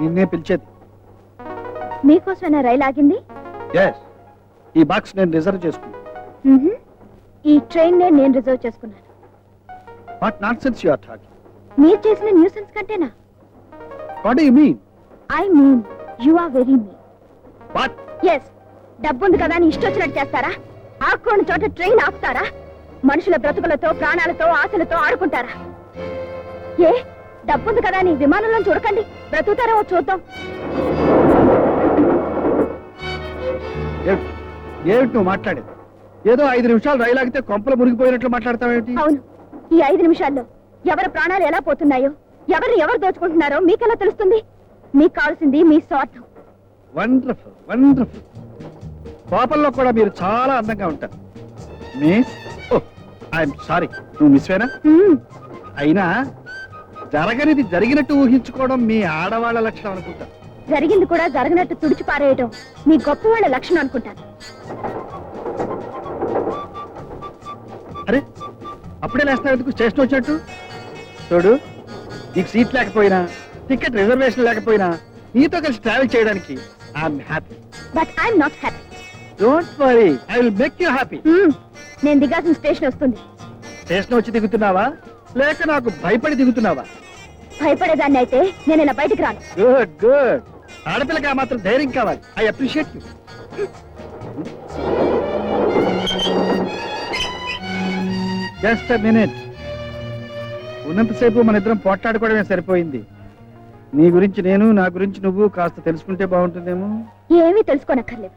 నిన్నే పిలిచేది. మీకోసమైనా రైలు ఆగింది? ఎస్ ఈ బాక్స్ నేను రిజర్వ్ చేసుకున్నాను. ఈ ట్రైన్ నేను రిజర్వ్ చేసుకున్నాను. వాట్ యు ఆర్ టాకింగ్ మీరు చేసిన nuisance కంటేనా? What you mean I mean you are very mean what yes డబ్బుంది కదా అని ఇష్టం వచ్చినట్టు చేస్తారా? ఆకుకోని చోట ట్రైన్ ఆపుతారా? మనుషుల బ్రతుకులతో ప్రాణాలతో ఆశలతో ఆడుకుంటారా? ఏ? డబ్బుంది కదా అని విమానంలో చూడకండి. బ్రతుకుతారేమో చూద్దాం. ఏమిటి? నువ్వు మాట్లాడేది? ఏదో ఐదు నిమిషాలు రైలు ఆగితే కొంపలు మునిగిపోయినట్లు మాట్లాడతావేమిటి? అవును. ఈ ఐదు నిమిషాల్లో ఎవరి ప్రాణాలు ఎలా పోతున్నాయో ఎవరిని ఎవరు దోచుకుంటున్నారో మీకెలా తెలుస్తుంది? మీకు కావాల్సింది మీ స్వార్థం. Wonderful wonderful. కోపంలో కూడా మీరు చాలా అందంగా ఉంటారు. Miss oh I'm sorry. నువ్వు మిస్వేనా. అయినా జరగనిది జరిగినట్టు ఊహించుకోవడం మీ ఆడవాళ్ళ లక్షణం అనుకుంటా. జరిగింది కూడా జరగనట్టు తుడిచి పారేయటం మీ గొప్ప వాళ్ళ లక్షణం అనుకుంటాను. అరే అప్పుడే లేస్తావు ఎందుకు? స్టేషన్ వచ్చినట్టు? చూడు నీకు సీట్ లేకపోయినా టికెట్ రిజర్వేషన్ లేకపోయినా నీతో కలిసి ట్రావెల్ చేయడానికి I'm happy but I'm not happy don't worry I will make you happy నేను దిగాల్సిన స్టేషన్ వస్తుంది. స్టేషన్ వచ్చి దిగుతున్నావా? లేక నాకు భయపడి దిగుతున్నావా? భయపడేదాన్ని అయితే నేను ఇలా బయటికి రాను. Good good. ఆడపిల్లకి ఆ మాత్రం ధైర్యం కావాలి. I appreciate you. Just minute. ఉన్నంతసేపు మన ఇద్దరం పోట్లాడుకోవడమే సరిపోయింది. నీ గురించి నేను నా గురించి నువ్వు కాస్త తెలుసుకుంటే బాగుంటుందేమో? ఏమీ తెలుసుకోనక్కర్లేదు.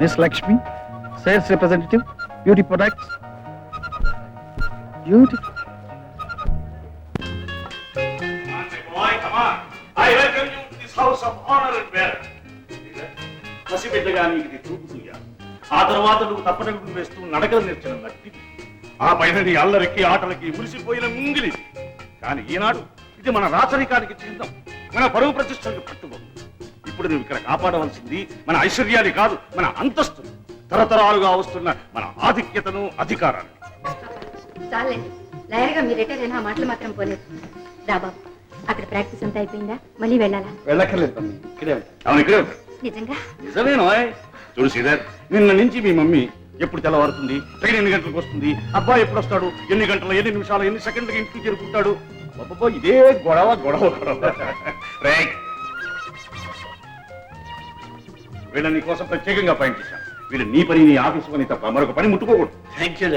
Miss Lakshmi sales representative beauty products beauty పసిబిడ్డగా నీకు ఇది చూపుతుందా ఆ తర్వాత నువ్వు తప్పటడుగులు వేస్తూ నడకలు నేర్చిన నట్టి ఆ పైన నీ అల్లరికి ఆటలకి మురిసిపోయిన ముంగిలి. కానీ ఈనాడు ఇది మన రాచరికానికి చిహ్నం మన పరువు ప్రతిష్టలకు పట్టుకో ఇప్పుడు నువ్వు ఇక్కడ కాపాడవలసింది మన ఐశ్వర్యాన్ని కాదు మన అంతస్తు తరతరాలుగా వస్తున్న మన ఆధిక్యతను అధికారాన్ని చాలండి లాయర్గా మీరు రిటైర్ అయినా ఆ మాటలు మాత్రం పోలేదు రా బాబు అక్కడ ప్రాక్టీస్ అంతా అయిపోయిందా మళ్ళీ వెళ్ళాలా వెళ్ళక్కర్లేదు తమ్మి. ఇక్కడే ఉంటా. అవును ఇక్కడే ఉంటా. నిజంగా నిజమేనో చూడు శ్రీధర్ నిన్న నుంచి మీ మమ్మీ ఎప్పుడు తెల్లవారుతుంది ట్రైన్ ఎన్ని గంటలకు వస్తుంది అబ్బాయి ఎప్పుడు వస్తాడు ఎన్ని గంటలు ఎన్ని నిమిషాలు ఎన్ని సెకండ్లకి ఇంటికి చేరుకుంటాడు అబ్బబ్బో ఇదే గొడవ గొడవ గొడవ రేయ్. వీళ్ళ నీ కోసం ప్రత్యేకంగా పాయింట్ చేశాను వీళ్ళు నీ పని నీ ఆఫీసు పని తప్ప మరొక పని ముట్టుకోకూడదు. థ్యాంక్ యూ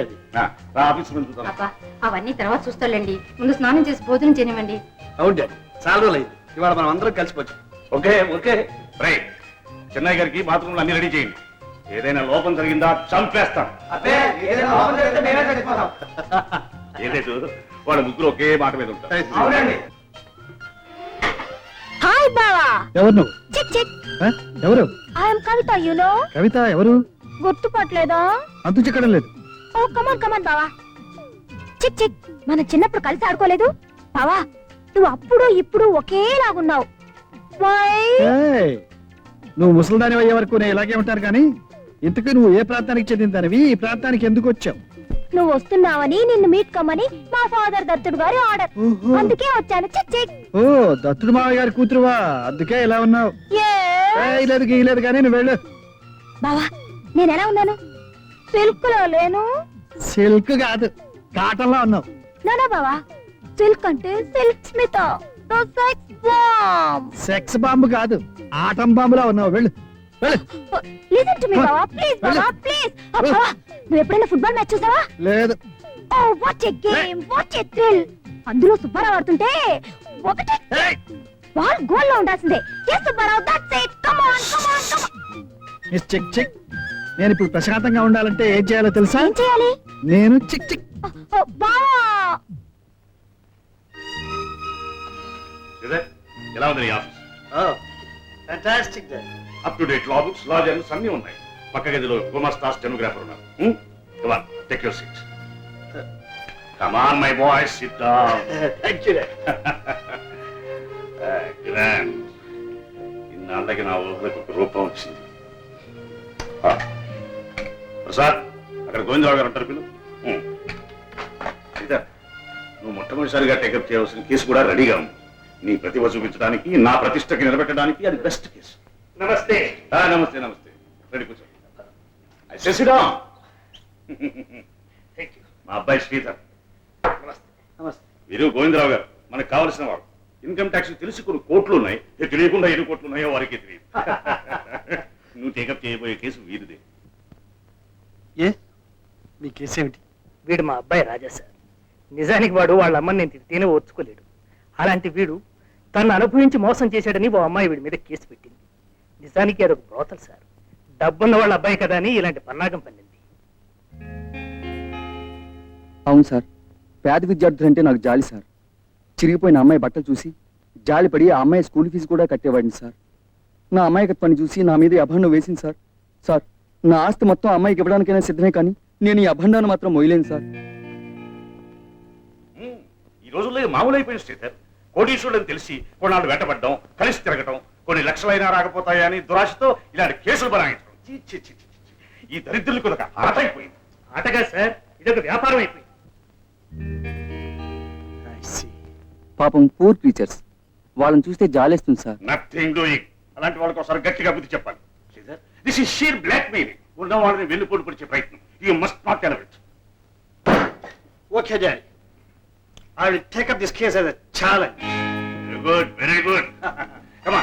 ఆఫీసు చూద్దాం. అబ్బా అవన్నీ తర్వాత చూస్తాలండి ముందు స్నానం చేసి భోజనం చేయనివ్వండి. అవును డాడీ చాలా రోజులు ఇవాళ మనం అందరం కలిసిపోవచ్చు ఓకే ఓకే. రే చెన్నై గారికి బాత్రూమ్లు అన్ని రెడీ చేయండి. ఏదైనా లోపం జరిగిందా చంపేస్తాను ఏం లేదు వాళ్ళ ముగ్గురు ఒకే మాట మీద ఉంటారు. హాయ్ బావా. ఎవరు నువ్వు? Chick chick. ఆ? ఎవరు? I'm Kavitha you know Kavitha ఎవరు? గుర్తుపట్టలేదా? అంతు చిక్కడం లేదు. ఓ కమాన్ కమాన్ బావా. చిక్ చిక్. మనం చిన్నప్పుడు కలిసి ఆడుకోలేదు. బావా నువ్వు అప్పుడు ఇప్పుడు ఒకేలాగున్నావు. వై ఏయ్, నువ్వు ముసలిదాని అయ్యే వరకు నేను ఇలాగే ఉంటాను కానీ ఇంతకు నువ్వు ఏ ప్రాంతానికి చెందిన దానివి? ఈ ప్రాంతానికి ఎందుకు వచ్చావు? నువ్వు వస్తున్నావని నిన్ను మీట్ కమ్మని మా ఫాదర్ దత్తుడు గారి ఆర్డర్. ఓహో. అందుకే వచ్చాను. చిక్ చిక్ ఓ దత్తుడు మావయ్య గారి కూతురువా? అందుకే ఇలా ఉన్నావు? Yes. ఏయ్, లేదు గీయలేదు కానీ నువ్వు వెళ్ళు. బావా నేను ఎలా ఉన్నాను? సిల్క్లో లేను. సిల్క్ కాదు కాటన్లో ఉన్నావు. నానా బావా సిల్క్ అంటే Silk Smitha. Sex bomb. Sex bomb కాదు ఆటం బాంబులా ఉన్నావు. వెళ్ళు. లిసన్ టు మీ బావా. ప్లీజ్ బావా ప్లీజ్ బావా నువ్వు ఎప్పుడైనా ఫుట్బాల్ మ్యాచ్ చూసావా? లేదు. ఓ what a game what a thrill అందులో సుబ్బారావు ఆడుతుంటే ఒకటి ఏయ్, బాల్ గోల్లో ఉండాల్సిందే. Yes Subbarao that's it come on come on come miss chick chick నేను ఇప్పుడు ప్రశాంతంగా ఉండాలంటే ఏం చేయాలో తెలుసా? ఏం చేయాలి? నేను చిక్ చిక్ బావా. ఎలా ఉంది నీ office? Fantastic up to date law books law journals అన్ని ఉన్నాయి. పక్క గదిలో గుమస్తా స్టెనోగ్రాఫర్ ఉన్నారు come on take your seat come on my boy sit down thank you grand ఇన్నాళ్ళకి నా ఊహలకు ఒక రూపం వచ్చింది. ప్రసాద్ అక్కడ గోవిందరావు గారు ఉంటారు పిలు. సీత నువ్వు మొట్టమొదటిసారిగా టేకప్ చేయవలసిన కేసు కూడా రెడీగా ఉంది. నీ ప్రతిభ చూపించడానికి నా ప్రతిష్టకి నిలబెట్టడానికి అది బెస్ట్ కేసు. నమస్తే. ఆ, నమస్తే నమస్తే. రెడీ కూర్చో. మా అబ్బాయి శ్రీధర్. నమస్తే. వీరు గోవిందరావు గారు. మనకు కావలసిన వాడు ఇన్కమ్ ట్యాక్స్ తెలిసి కొన్ని కోట్లు ఉన్నాయి. ఏ తెలియకుండా ఎన్ని కోట్లు ఉన్నాయో వారికి తెలియదు. నువ్వు టేకప్ చేయబోయే కేసు వీరిదే. ఏ? మీ కేసు ఏమిటి? వీడు మా అబ్బాయి రాజా సార్. నిజానికి వాడు వాళ్ళ అమ్మని నేను తిడితేనే ఓర్చుకోలేడు. అలాంటి వీడు తను అనుభవించి మోసం చేశాడని ఓ అమ్మాయి వీడి మీద కేసు పెట్టింది. నిజానికి అదొక బ్రోతల్ సార్. డబ్బున్న వాళ్ళ అబ్బాయి కదా అని ఇలాంటి పన్నాగం పన్నింది. అవును సార్. పేద విద్యార్థులంటే నాకు జాలి సార్. చిరిగిపోయిన అమ్మాయి బట్టలు చూసి జాలిపడి ఆ అమ్మాయి స్కూల్ ఫీజు కూడా కట్టేవాడిని సార్. నా అమ్మాయికత్వాన్ని చూసి నా మీద ఈ అభండం వేసింది సార్. సార్ నా ఆస్తి మొత్తం అమ్మాయికి ఇవ్వడానికైనా సిద్ధమే కానీ నేను ఈ అభండాన్ని మాత్రం మొయ్యలేను సార్. ఈ రోజుల్లో మామూలు అయిపోయింది శ్రీధర్ కోటీశ్వరులని తెలిసి కొన్నాళ్ళు వెంటబడ్డం కలిసి తిరగటం కొన్ని లక్షలైనా రాకపోతాయా అని దురాశతో ఇలాంటి కేసులు బనాయించడం. ఛీ, ఛీ, ఛీ, ఛీ, ఛీ. ఈ దరిద్రులకు ఒక ఆట అయిపోయింది. ఆటగా సార్? ఇదొక వ్యాపారం అయిపోయింది. పాపం పూర్ క్రీచర్స్ వాళ్ళని చూస్తే జాలేస్తుంది సార్. నథింగ్ డూయింగ్ అలాంటి వాళ్ళకి ఒకసారి గట్టిగా బుద్ధి చెప్పాలి. This is sheer blackmailing ఉన్న వాళ్ళని వెన్నుపోటు పొడిచే ప్రయత్నం. You must not elevate okay daddy I will take up this case as a challenge very good very good comma